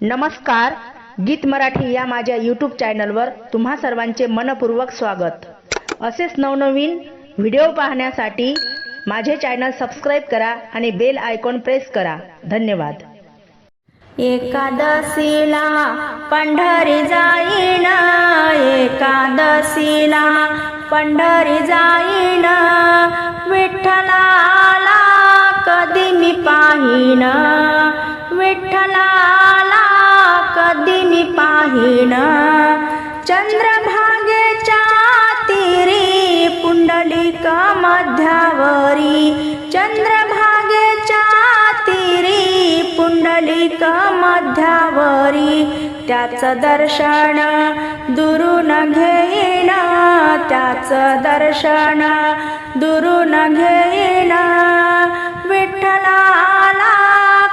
नमस्कार गीत मराठी या माझ्या यूट्यूब चॅनलवर तुम्हा सर्वांचे मनपूर्वक स्वागत. असेच नवनवीन व्हिडिओ पाहण्यासाठी माझे चॅनल सबस्क्राईब करा आणि बेल आयकॉन प्रेस करा. धन्यवाद. एकादशीला पंढरी जाईन एकादशीला पंढरी जाईन. विठ्ठलाला कधी मी पाहिन? विठ्ठला मी पाहिण चंद्रभागेच्या तीरी पुंडलिक मध्यावरी. चंद्रभागेच्या तीरी पुंडलिक मध्यावरी. त्याचं दर्शन दुरून घेईन. त्याचं दर्शन दुरून घेईन. विठ्ठलाला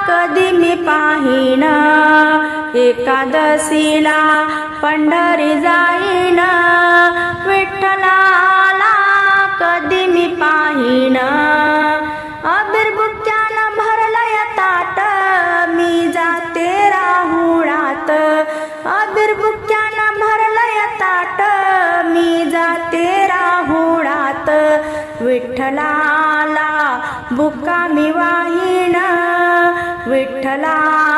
कधी मी पाहिना? एकादशीला पंढरी जाईन विठ्ठलाला कधी मी पाहिन. अबिरबुक्यानं भरलय ताट मी जाते राहुळात. अबिरबुक्यानं भरलय ताट मी जाते राहुळात. विठ्ठलाला बुका मी वाहीन विठ्ठला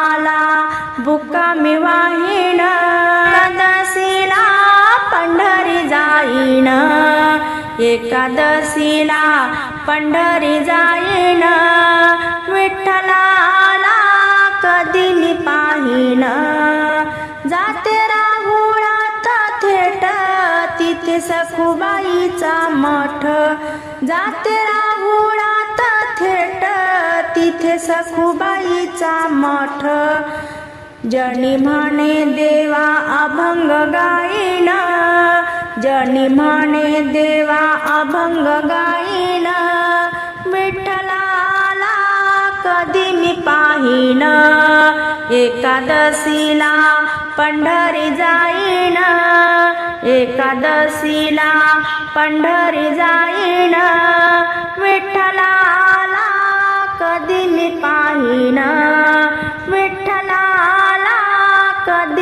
बुका मी वाहीन एकादशीला पंढरी जाईन एकादशीला पंढरी जाईन विठ्ठलाला कधी मी पाहिन जाते राहुळात थेट तिथे सखुबाईचा मठ. जाते राहुळात थेट तिथे सखुबाईचा मठ. जनी म्हणे देवा अभंग गायीना। जनी म्हणे देवा अभंग गायीना। विठ्ठलाला कधी मी पाहिन। एकादशीला पंढरी जाईन। एकादशीला पंढरी जाईन। विठ्ठलाला कधी मी पाहिन। God